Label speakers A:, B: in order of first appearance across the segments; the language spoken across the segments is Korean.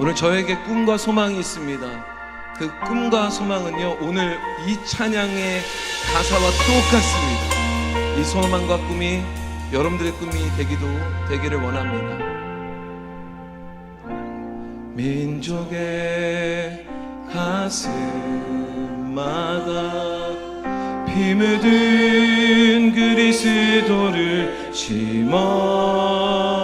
A: 오늘 저에게 꿈과 소망이 있습니다. 그 꿈과 소망은요, 오늘 이 찬양의 가사와 똑같습니다. 이 소망과 꿈이 여러분들의 꿈이 되기도 되기를 원합니다. 민족의 가슴마다 피 묻은 그리스도를 심어 이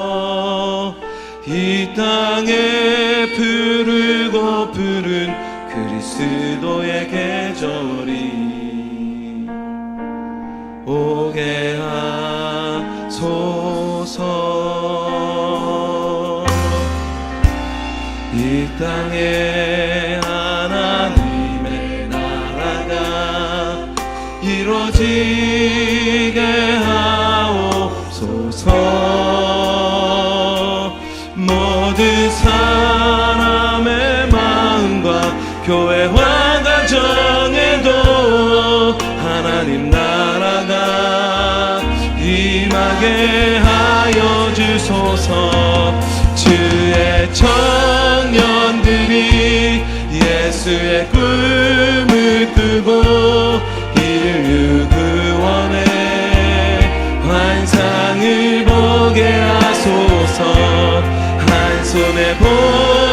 A: 땅에 부르고 부른 그리스도의 계절이 오게 하소서. 이 땅에 하나님의 나라가 이루어지게 하옵소서 교회와 가정에도 하나님 나라가 임하게 하여 주소서. 주의 청년들이 예수의 꿈을 꾸고 인류 구원의 환상을 보게 하소서. 한 손에 복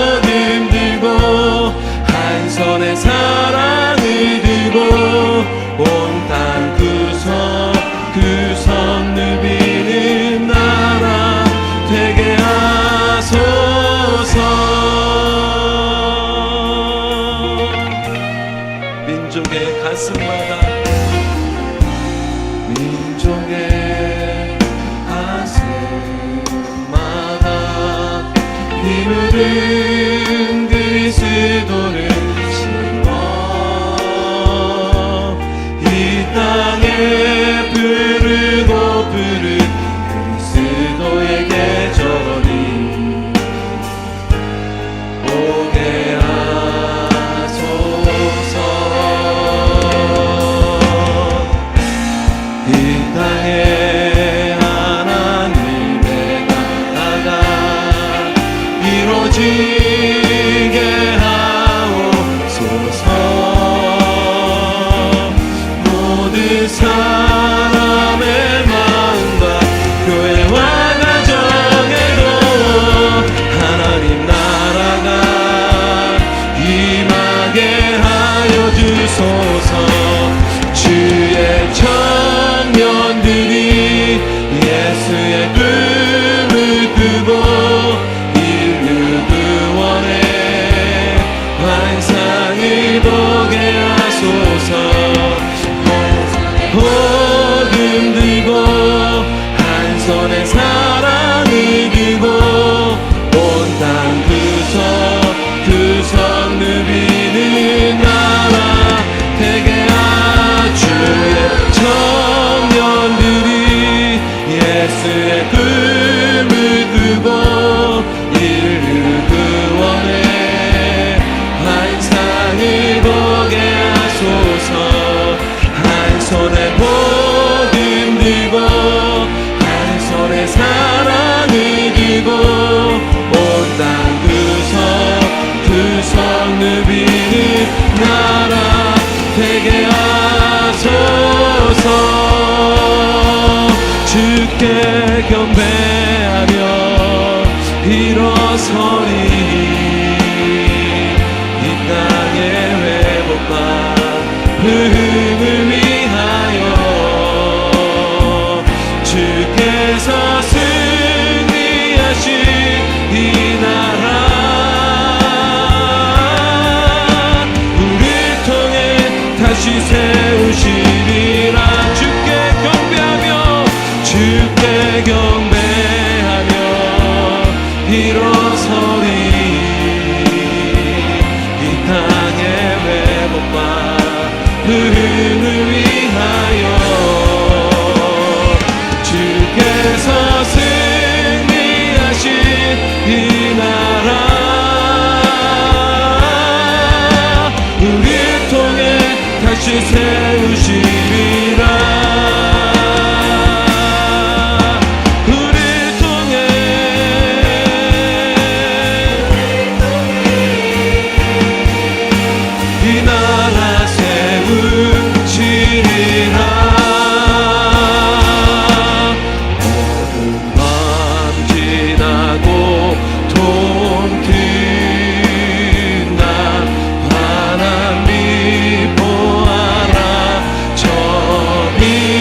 A: 민족의 가슴마다. 민족의 가슴마다. 비묻은 그리스도를 심어. 이 땅에 주께 경배하며 일어서리. 이 땅의 회복과 부흥을 세우
B: be